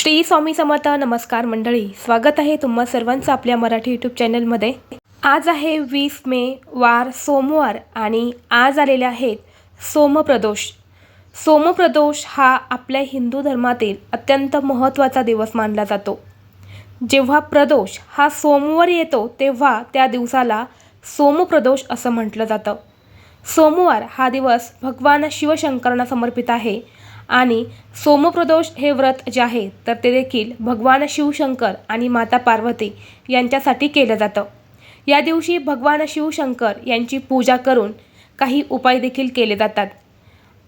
श्री स्वामी समर्थ नमस्कार मंडळी स्वागत आहे तुम्हा सर्वांचं आपल्या मराठी यूट्यूब चॅनलमध्ये. आज आहे वीस मे वार सोमवार आणि आज आलेले आहेत सोमप्रदोष. सोमप्रदोष हा आपल्या हिंदू धर्मातील अत्यंत महत्त्वाचा दिवस मानला जातो. जेव्हा प्रदोष हा सोमवार येतो तेव्हा त्या दिवसाला सोमप्रदोष असं म्हटलं जातं. सोमवार हा दिवस भगवान शिवशंकरांना समर्पित आहे. आणि सोमप्रदोष हे व्रत जे आहे तर ते देखील भगवान शिवशंकर आणि माता पार्वती यांच्यासाठी केलं जातं. या दिवशी भगवान शिवशंकर यांची पूजा करून काही उपाय देखील केले जातात.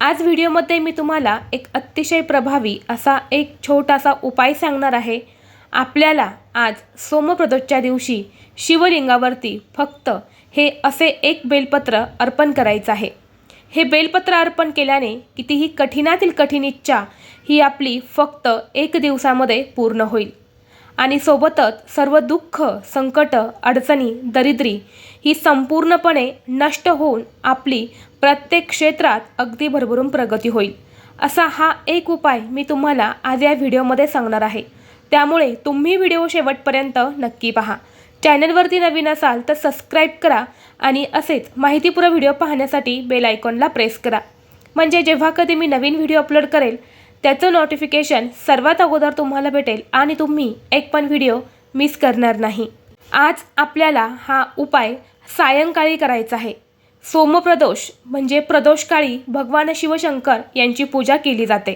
आज व्हिडिओमध्ये मी तुम्हाला एक अतिशय प्रभावी असा एक छोटासा उपाय सांगणार आहे. आपल्याला आज सोमप्रदोषच्या दिवशी शिवलिंगावरती फक्त हे असे एक बेलपत्र अर्पण करायचं आहे. हे बेलपत्र अर्पण केल्याने कितीही कठीणातील कठीण इच्छा ही आपली फक्त एक दिवसामध्ये पूर्ण होईल. आणि सोबतच सर्व दुःख संकट अडचणी दरिद्री ही संपूर्णपणे नष्ट होऊन आपली प्रत्येक क्षेत्रात अगदी भरभरून प्रगती होईल. असा हा एक उपाय मी तुम्हाला आज या व्हिडिओमध्ये सांगणार आहे. त्यामुळे तुम्ही व्हिडिओ शेवटपर्यंत नक्की पहा. चॅनलवरती नवीन असाल तर सबस्क्राईब करा आणि असेच माहितीपूर्ण व्हिडिओ पाहण्यासाठी बेल आयकॉनला प्रेस करा. म्हणजे जेव्हा कधी मी नवीन व्हिडिओ अपलोड करेल त्याचं नोटिफिकेशन सर्वात अगोदर तुम्हाला भेटेल आणि तुम्ही एक पण व्हिडिओ मिस करणार नाही. आज आपल्याला हा उपाय सायंकाळी करायचा आहे. सोमप्रदोष म्हणजे प्रदोषकाळी भगवान शिवशंकर यांची पूजा केली जाते.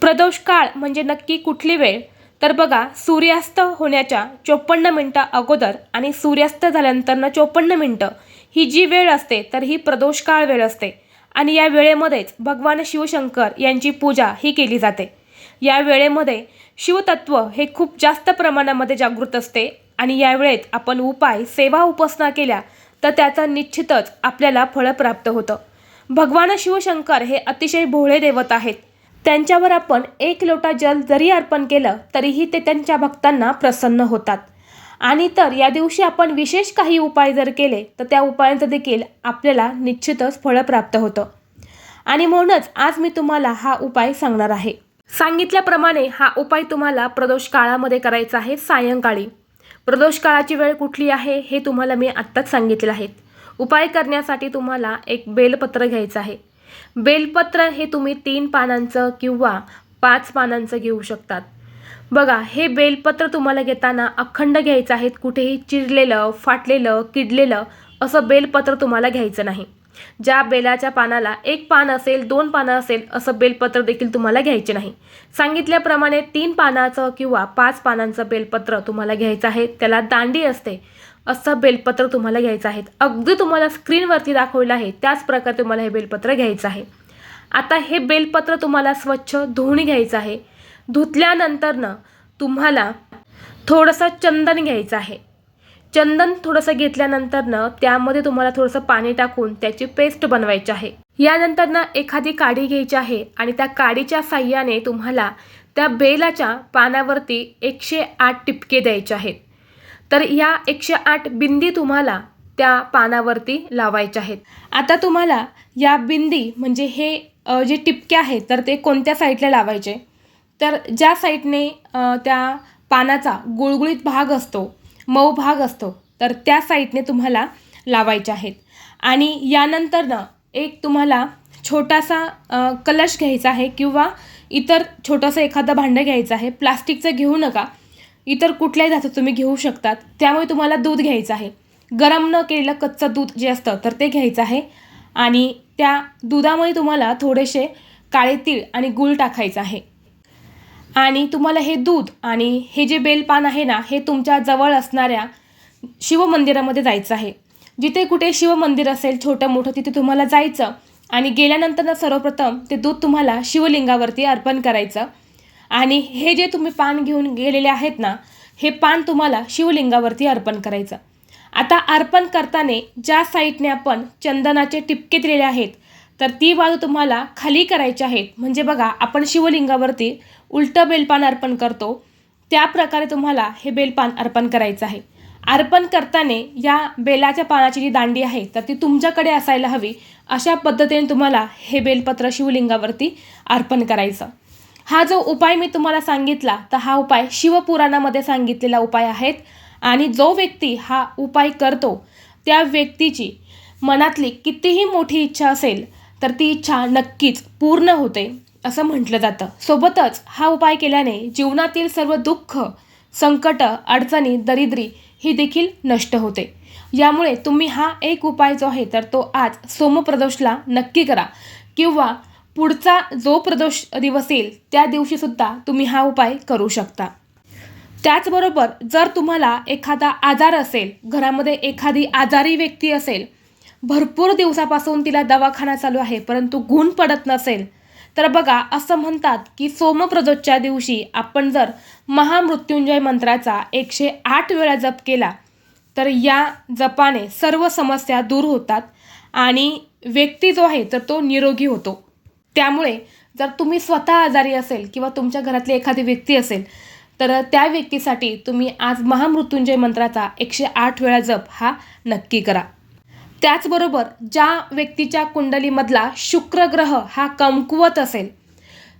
प्रदोष काळ म्हणजे नक्की कुठली वेळ? तर बघा सूर्यास्त होण्याच्या चोपन्न मिनटं अगोदर आणि सूर्यास्त झाल्यानंतरनं चोपन्न मिनटं. ही जी वेळ असते तर ही प्रदोष काळ वेळ असते. आणि या वेळेमध्येच भगवान शिवशंकर यांची पूजा ही केली जाते. या वेळेमध्ये शिवतत्व हे खूप जास्त प्रमाणामध्ये जागृत असते आणि या वेळेत आपण उपाय सेवा उपासना केल्या तर त्याचा निश्चितच आपल्याला फळ प्राप्त होतं. भगवान शिवशंकर हे अतिशय भोळे देवत आहेत. त्यांच्यावर आपण एक लोटा जल जरी अर्पण केलं तरीही ते त्यांच्या भक्तांना प्रसन्न होतात. आणि तर या दिवशी आपण विशेष काही उपाय जर केले तर त्या उपायांचं देखील आपल्याला निश्चितच फळ प्राप्त होतं. आणि म्हणूनच आज मी तुम्हाला हा उपाय सांगणार आहे. सांगितल्याप्रमाणे हा उपाय तुम्हाला प्रदोष काळामध्ये करायचा आहे सायंकाळी. प्रदोष काळाची वेळ कुठली आहे हे तुम्हाला मी आत्ताच सांगितलं आहे. उपाय करण्यासाठी तुम्हाला एक बेलपत्र घ्यायचं आहे. बेलपत्र हे तुम्ही तीन पानांचं किंवा पाच पानांचं घेऊ शकतात. बघा हे बेलपत्र तुम्हाला घेताना अखंड घ्यायचं आहे कुठेही चिरलेलं फाटलेलं किडलेलं असं बेलपत्र तुम्हाला घ्यायचं नाही. ज्या बेलाच्या पानाला एक पान असेल दोन पानं असेल असं बेलपत्र देखील तुम्हाला घ्यायचे नाही. सांगितल्याप्रमाणे तीन पानाचं किंवा पाच पानांचं बेलपत्र तुम्हाला घ्यायचं आहे त्याला दांडी असते. असं बेलपत्र तुम्हाला घ्यायचं आहे. अगदी तुम्हाला स्क्रीनवरती दाखवलं आहे त्याच प्रकारे तुम्हाला हे बेलपत्र घ्यायचं आहे. आता हे बेलपत्र तुम्हाला स्वच्छ धुवून घ्यायचं आहे. धुतल्यानंतरनं तुम्हाला थोडंसं चंदन घ्यायचं आहे. चंदन थोडंसं घेतल्यानंतरनं त्यामध्ये तुम्हाला थोडंसं पाणी टाकून त्याची पेस्ट बनवायची आहे. यानंतरनं एखादी काडी घ्यायची आहे आणि त्या काडीच्या साह्याने तुम्हाला त्या बेलाच्या पानावरती एकशे आठ टिपके द्यायचे आहेत. तर या एकशे आठ बिंदी तुम्हाला त्या पानावरती लावायच्या आहेत. आता तुम्हाला या बिंदी म्हणजे हे जे टिपके आहेत तर ते कोणत्या साईडला लावायचे? तर ज्या साईडने त्या पानाचा गुळगुळीत भाग असतो मऊ भाग असतो तर त्या साईडने तुम्हाला लावायचे आहेत. आणि यानंतरनं एक तुम्हाला छोटासा कलश घ्यायचा आहे किंवा इतर छोटंसं एखादं भांडं घ्यायचं आहे प्लास्टिकचं घेऊ नका. इतर कुठल्याही धातू तुम्ही घेऊ शकतात. त्यामुळे तुम्हाला दूध घ्यायचं आहे. गरम न केलेलं कच्चं दूध जे असतं तर ते घ्यायचं आहे. आणि त्या दुधामध्ये तुम्हाला थोडेसे काळे तीळ आणि गूळ टाकायचं आहे. आणि तुम्हाला हे दूध आणि हे जे बेलपान आहे ना हे तुमच्या जवळ असणाऱ्या शिवमंदिरामध्ये जायचं आहे. जिथे कुठे शिवमंदिर असेल छोटं मोठं तिथे तुम्हाला जायचं. आणि गेल्यानंतर सर्वप्रथम ते दूध तुम्हाला शिवलिंगावरती अर्पण करायचं. आणि हे जे तुम्ही पान घेऊन गेलेले आहेत ना हे पान तुम्हाला शिवलिंगावरती अर्पण करायचं. आता अर्पण करताना ज्या साईडने आपण चंदनाचे टिपके दिलेले आहेत तर ती बाजू तुम्हाला खाली करायची आहेत. म्हणजे बघा आपण शिवलिंगावरती उलटं बेलपान अर्पण करतो त्या प्रकारे तुम्हाला हे बेलपान अर्पण करायचं आहे. अर्पण करताना या बेलाच्या पानाची जी दांडी आहे तर ती तुमच्याकडे असायला हवी. अशा पद्धतीने तुम्हाला हे बेलपत्र शिवलिंगावरती अर्पण करायचं. हा जो उपाय मी तुम्हाला सांगितला तर हा उपाय शिवपुराणामध्ये सांगितलेला उपाय आहेत. आणि जो व्यक्ती हा उपाय करतो त्या व्यक्तीची मनातली कितीही मोठी इच्छा असेल तर ती इच्छा नक्कीच पूर्ण होते असं म्हटलं जातं. सोबतच हा उपाय केल्याने जीवनातील सर्व दुःख संकट अडचणी दरिद्री ही देखील नष्ट होते. यामुळे तुम्ही हा एक उपाय जो आहे तर तो आज सोमप्रदोषला नक्की करा. किंवा पुढचा जो प्रदोष दिवस येईल त्या दिवशीसुद्धा तुम्ही हा उपाय करू शकता. त्याचबरोबर जर तुम्हाला एखादा आजार असेल घरामध्ये एखादी आजारी व्यक्ती असेल भरपूर दिवसापासून तिला दवाखाना चालू आहे परंतु गुण पडत नसेल तर बघा असं म्हणतात की सोमप्रदोषच्या दिवशी आपण जर महामृत्युंजय मंत्राचा एकशे आठ वेळा जप केला तर या जपाने सर्व समस्या दूर होतात आणि व्यक्ती जो आहे तर तो निरोगी होतो. त्यामुळे जर तुम्ही स्वतः आजारी असेल किंवा तुमच्या घरातली एखादी व्यक्ती असेल तर त्या व्यक्तीसाठी तुम्ही आज महामृत्युंजय मंत्राचा एकशे आठ वेळा जप हा नक्की करा. त्याचबरोबर ज्या व्यक्तीच्या कुंडलीमधला शुक्र ग्रह हा कमकुवत असेल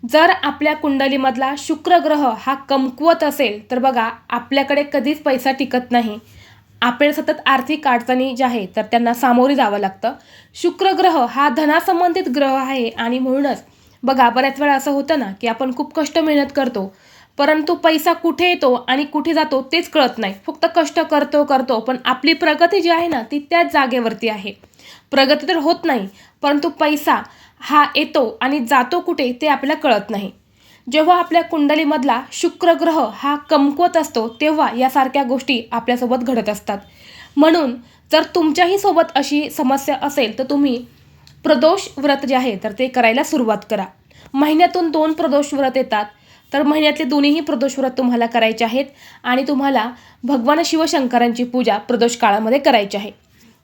जर आपल्या कुंडलीमधला शुक्र ग्रह हा कमकुवत असेल तर बघा आपल्याकडे कधीच पैसा टिकत नाही. आपल्याला सतत आर्थिक अडचणी ज्या आहेत तर त्यांना सामोरे जावं लागतं. शुक्र ग्रह हा धनासंबंधित ग्रह आहे आणि म्हणूनच बघा बऱ्याच वेळा असं होतं ना की आपण खूप कष्ट मेहनत करतो परंतु पैसा कुठे येतो आणि कुठे जातो तेच कळत नाही. फक्त कष्ट करतो करतो पण आपली प्रगती जी आहे ना ती त्याच जागेवरती आहे. प्रगती तर होत नाही परंतु पैसा हा येतो आणि जातो कुठे ते आपल्याला कळत नाही. जेव्हा आपल्या कुंडलीमधला शुक्र ग्रह हा कमकुवत असतो तेव्हा यासारख्या गोष्टी आपल्यासोबत घडत असतात. म्हणून जर तुमच्याही सोबत अशी समस्या असेल तर तुम्ही प्रदोष व्रत जे आहे तर ते करायला सुरुवात करा. महिन्यातून दोन प्रदोष व्रत येतात. तर महिन्यातले दोन्हीही प्रदोष व्रत तुम्हाला करायचे आहेत आणि तुम्हाला भगवान शिवशंकरांची पूजा प्रदोष काळामध्ये करायची आहे.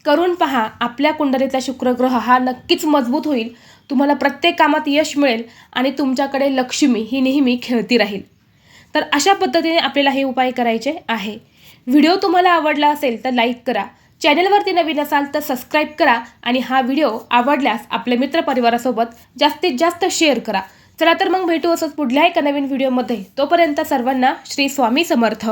करून पहा आपल्या कुंडलीतला शुक्रग्रह हा नक्कीच मजबूत होईल. तुम्हाला प्रत्येक कामात यश मिळेल आणि तुमच्याकडे लक्ष्मी ही नेहमी खेळती राहील. तर अशा पद्धतीने आपल्याला हे उपाय करायचे आहे. व्हिडिओ तुम्हाला आवडला असेल तर लाईक करा. चॅनलवरती नवीन असाल तर सबस्क्राईब करा आणि हा व्हिडिओ आवडल्यास आपल्या मित्रपरिवारासोबत जास्तीत जास्त शेअर करा. चला तर मग भेटू असंच पुढल्या एका नवीन व्हिडिओमध्ये. तोपर्यंत सर्वांना श्री स्वामी समर्थ.